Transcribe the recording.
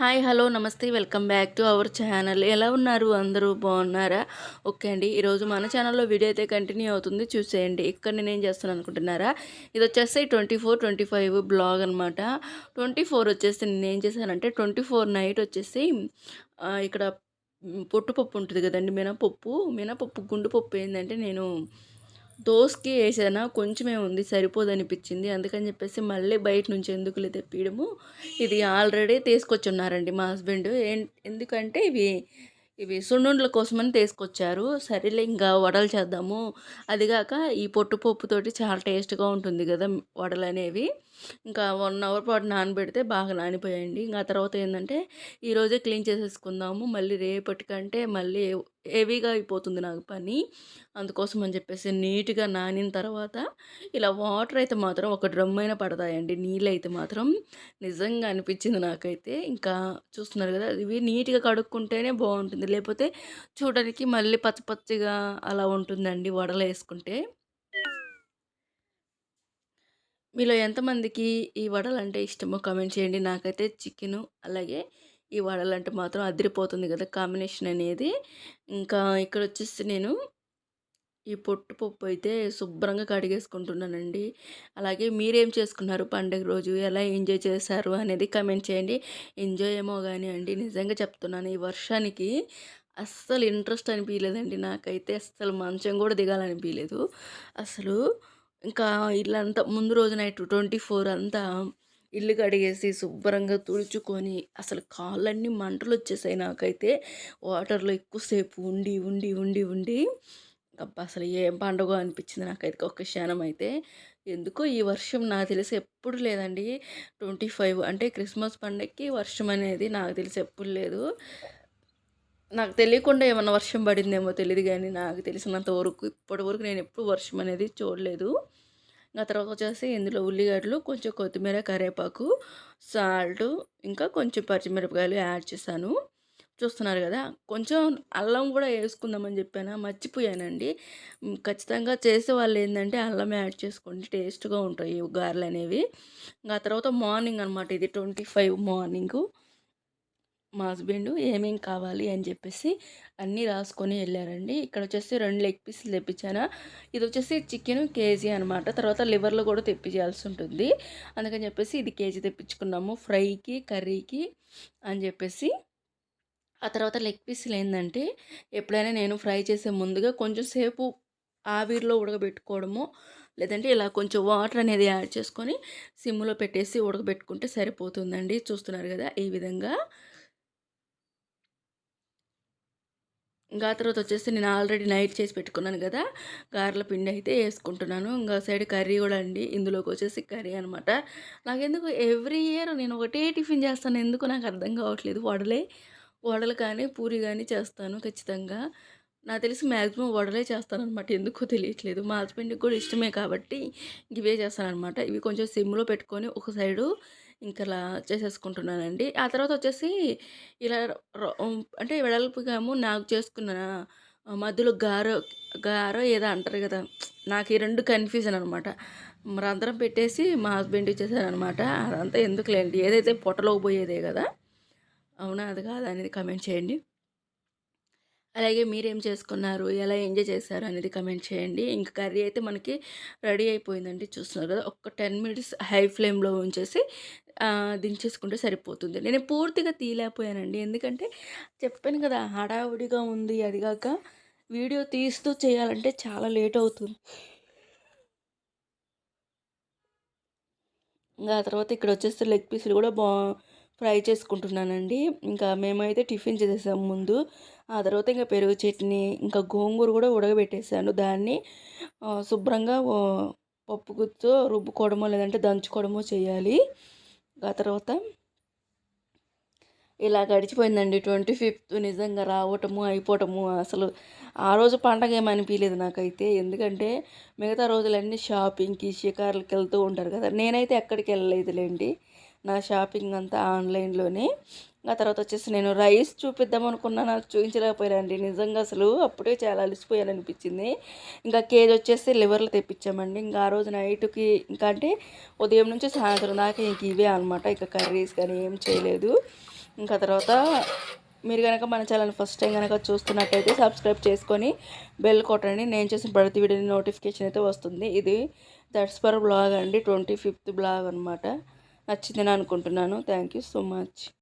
Hi hello నమస్తే welcome back to our channel. ఎలా ఉన్నారు? అందరూ బాగున్నారా? ఓకే అండి ఈరోజు మన ఛానల్లో వీడియో అయితే కంటిన్యూ అవుతుంది. చూసేయండి. ఇక్కడ నేను ఏం చేస్తాను అనుకుంటున్నారా? ఇది వచ్చేసి twenty four twenty five blog అనమాట ట్వంటీ ఫోర్ వచ్చేసి నేను ఏం చేశానంటే ట్వంటీ ఫోర్ నైట్ వచ్చేసి ఇక్కడ పొట్టుపప్పు ఉంటుంది కదండి మినపప్పు. మినపప్పు గుండు పప్పు ఏంటంటే నేను దోస్కి వేసానా కొంచెమే ఉంది సరిపోదు అనిపించింది అందుకని చెప్పేసి మళ్ళీ బయట నుంచి ఎందుకులే తెప్పియడము ఇది ఆల్రెడీ తీసుకొచ్చున్నారండి మా హస్బెండ్. ఏం ఎందుకంటే ఇవి ఇవి సున్నుండ్ల కోసమని తీసుకొచ్చారు. సరేలే ఇంకా వడలు చేద్దాము. అదిగాక ఈ పొట్టుపప్పుతోటి చాలా టేస్ట్గా ఉంటుంది కదా వడలు అనేవి ఇంకా వన్ అవర్ పాటు నానబెడితే బాగా నానిపోయాయండి. ఇంకా తర్వాత ఏంటంటే ఈరోజే క్లీన్ చేసేసుకుందాము మళ్ళీ రేపటికంటే మళ్ళీ హెవీగా అయిపోతుంది నాకు పని. అందుకోసం అని చెప్పేసి నీట్గా నానిన తర్వాత ఇలా వాటర్ అయితే మాత్రం ఒక డ్రమ్ అయినా పడతాయండి. నీళ్ళు అయితే మాత్రం నిజంగా అనిపించింది నాకైతే. ఇంకా చూస్తున్నారు కదా ఇవి నీట్గా కడుక్కుంటేనే బాగుంటుంది. లేకపోతే చూడడానికి మళ్ళీ పచ్చ పచ్చిగా అలా ఉంటుందండి వడలు వేసుకుంటే. మీలో ఎంతమందికి ఈ వడలు అంటే ఇష్టమో కామెంట్ చేయండి. నాకైతే చికెను అలాగే ఈ వడలు అంటే మాత్రం అదిరిపోతుంది కదా కాంబినేషన్ అనేది. ఇంకా ఇక్కడ వచ్చేసి నేను ఈ పొట్టు పప్పు అయితే శుభ్రంగా కడిగేసుకుంటున్నానండి. అలాగే మీరేం చేసుకున్నారు పండగ రోజు? ఎలా ఎంజాయ్ చేశారు? అనేది కమెంట్ చేయండి. ఎంజాయ్ ఏమో కానీ అండి నిజంగా చెప్తున్నాను ఈ వర్షానికి అస్సలు ఇంట్రెస్ట్ అనిపించలేదండి నాకైతే అస్సలు మంచం కూడా దిగాలనిపించలేదు అసలు ఇంకా ఇల్లంతా ముందు రోజు నైట్ ట్వంటీ ఫోర్ అంతా ఇల్లు కడిగేసి శుభ్రంగా తుడుచుకొని అసలు కాళ్ళన్నీ మంటలు వచ్చేసాయి నాకైతే. వాటర్లో ఎక్కువసేపు ఉండి ఉండి ఉండి ఉండి అబ్బా అసలు ఏం పండుగ అనిపించింది నాకైతే ఒక క్షణం అయితే. ఎందుకో ఈ వర్షం నాకు తెలిసి ఎప్పుడు లేదండి. ట్వంటీ ఫైవ్ అంటే క్రిస్మస్ పండగకి వర్షం అనేది నాకు తెలిసి ఎప్పుడు లేదు. నాకు తెలియకుండా ఏమన్నా వర్షం పడిందేమో తెలియదు కానీ నాకు తెలిసినంత వరకు ఇప్పటి వరకు నేను ఎప్పుడు వర్షం అనేది చూడలేదు. ఆ తర్వాత వచ్చేసి ఇందులో ఉల్లిగడ్డలు కొంచెం కొత్తిమీర కరివేపాకు సాల్ట్ ఇంకా కొంచెం పచ్చిమిరపకాయలు యాడ్ చేశాను. చూస్తున్నారు కదా కొంచెం అల్లం కూడా వేసుకుందామని చెప్పాను మర్చిపోయానండి. ఖచ్చితంగా చేసే వాళ్ళు ఏంటంటే అల్లం యాడ్ చేసుకోండి టేస్ట్గా ఉంటాయి గారెలు అనేవి. ఇంకా ఆ తర్వాత మార్నింగ్ అనమాట ఇది ట్వంటీ ఫైవ్ మార్నింగ్. మా హస్బెండ్ ఏమేం కావాలి అని చెప్పేసి అన్నీ రాసుకొని వెళ్ళారండి. ఇక్కడ వచ్చేసి రెండు లెగ్ పీసులు తెప్పించాను. ఇది వచ్చేసి చికెన్ కేజీ అనమాట తర్వాత లివర్లో కూడా తెప్పించాల్సి ఉంటుంది. అందుకని చెప్పేసి ఇది కేజీ తెప్పించుకున్నాము. ఫ్రైకి కర్రీకి అని చెప్పేసి. ఆ తర్వాత లెగ్ పీసులు ఏంటంటే ఎప్పుడైనా నేను ఫ్రై చేసే ముందుగా కొంచెం సేపు ఆవిరిలో ఉడకబెట్టుకోవడము లేదంటే ఇలా కొంచెం వాటర్ అనేది యాడ్ చేసుకొని సిమ్లో పెట్టేసి ఉడకబెట్టుకుంటే సరిపోతుందండి. చూస్తున్నారు కదా ఈ విధంగా. ఇంకా తర్వాత వచ్చేసి నేను ఆల్రెడీ నైట్ చేసి పెట్టుకున్నాను కదా గారెల పిండి అయితే వేసుకుంటున్నాను. ఇంకా సైడ్ కర్రీ కూడా అండి ఇందులోకి వచ్చేసి కర్రీ అనమాట నాకెందుకు ఎవ్రీ ఇయర్ నేను ఒకటే టిఫిన్ చేస్తాను ఎందుకు నాకు అర్థం కావట్లేదు. వడలే వడలు కానీ పూరి కానీ చేస్తాను ఖచ్చితంగా. నాకు తెలిసి మ్యాక్సిమం వడలే చేస్తాను అనమాట ఎందుకో తెలియట్లేదు. మా హస్బెండ్కి కూడా ఇష్టమే కాబట్టి ఇవే చేస్తాను అనమాట ఇవి కొంచెం సిమ్లో పెట్టుకొని ఒక సైడు ఇంకా ఇలా చేసేసుకుంటున్నానండి. ఆ తర్వాత వచ్చేసి ఇలా అంటే వెడల్పుగాము నాకు చేసుకున్న మధ్యలో గారో గారో ఏదో అంటారు కదా నాకు ఈ రెండు కన్ఫ్యూజన్ అనమాట. మరి అందరం పెట్టేసి మా హస్బెండ్ ఇచ్చేసాను అనమాట అదంతా ఎందుకులేండి ఏదైతే పొట్టలోకి పోయేదే కదా. అవునా అది కాదు అనేది కమెంట్ చేయండి. అలాగే మీరేం చేసుకున్నారు ఎలా ఎంజాయ్ చేశారు అనేది కమెంట్ చేయండి. ఇంకా కర్రీ అయితే మనకి రెడీ అయిపోయిందండి చూస్తున్నారు కదా ఒక టెన్ మినిట్స్ హై ఫ్లేమ్లో ఉంచేసి దించేసుకుంటే సరిపోతుంది. నేను పూర్తిగా తీయలేకపోయానండి. ఎందుకంటే చెప్పాను కదా హడావుడిగా ఉంది అదిగాక వీడియో తీస్తూ చేయాలంటే చాలా లేట్ అవుతుంది. ఇంకా ఆ తర్వాత ఇక్కడ వచ్చేస్తే లెగ్ పీసులు కూడా బా ఫ్రై చేసుకుంటున్నానండి. ఇంకా మేమైతే టిఫిన్ చేసేసాం ముందు. ఆ తర్వాత ఇంకా పెరుగు చట్నీ ఇంకా గోంగూర కూడా ఉడకబెట్టేసాను. దాన్ని శుభ్రంగా పప్పు గుత్తో రుబ్బుకోవడమో లేదంటే దంచుకోవడమో చేయాలి. ఆ తర్వాత ఇలా గడిచిపోయిందండి. ట్వంటీ ఫిఫ్త్ నిజంగా రావటము అయిపోవటము అసలు ఆ రోజు పండగ ఏమనిపించలేదు నాకైతే. ఎందుకంటే మిగతా రోజులన్నీ షాపింగ్కి షికార్లకి వెళ్తూ ఉంటారు కదా. నేనైతే ఎక్కడికి వెళ్ళలేదులేండి. నా షాపింగ్ అంతా ఆన్లైన్లోనే. ఆ తర్వాత వచ్చేసి నేను రైస్ చూపిద్దాం అనుకున్నా నాకు చూపించలేకపోయానండి. నిజంగా అసలు అప్పుడే చాలా అలసిపోయాను అనిపించింది ఇంకా కేజీ వచ్చేసి లివర్లు తెప్పించామండి. ఇంకా ఆ రోజు నైట్కి ఇంకా అంటే ఉదయం నుంచి సాయంత్రం దాకా ఇంక ఇవే అనమాట ఇక కర్రీస్ కానీ ఏం చేయలేదు. ఇంకా తర్వాత మీరు కనుక మన ఛానల్ ఫస్ట్ టైం కనుక చూస్తున్నట్టయితే సబ్స్క్రైబ్ చేసుకొని బెల్ కొట్టండి. నేను చేసిన ప్రతి వీడియో నోటిఫికేషన్ అయితే వస్తుంది. ఇది దట్స్ ఫర్ బ్లాగ్ అండి. ట్వంటీ ఫిఫ్త్ బ్లాగ్ అనమాట నచ్చిందని అనుకుంటున్నాను. Thank you so much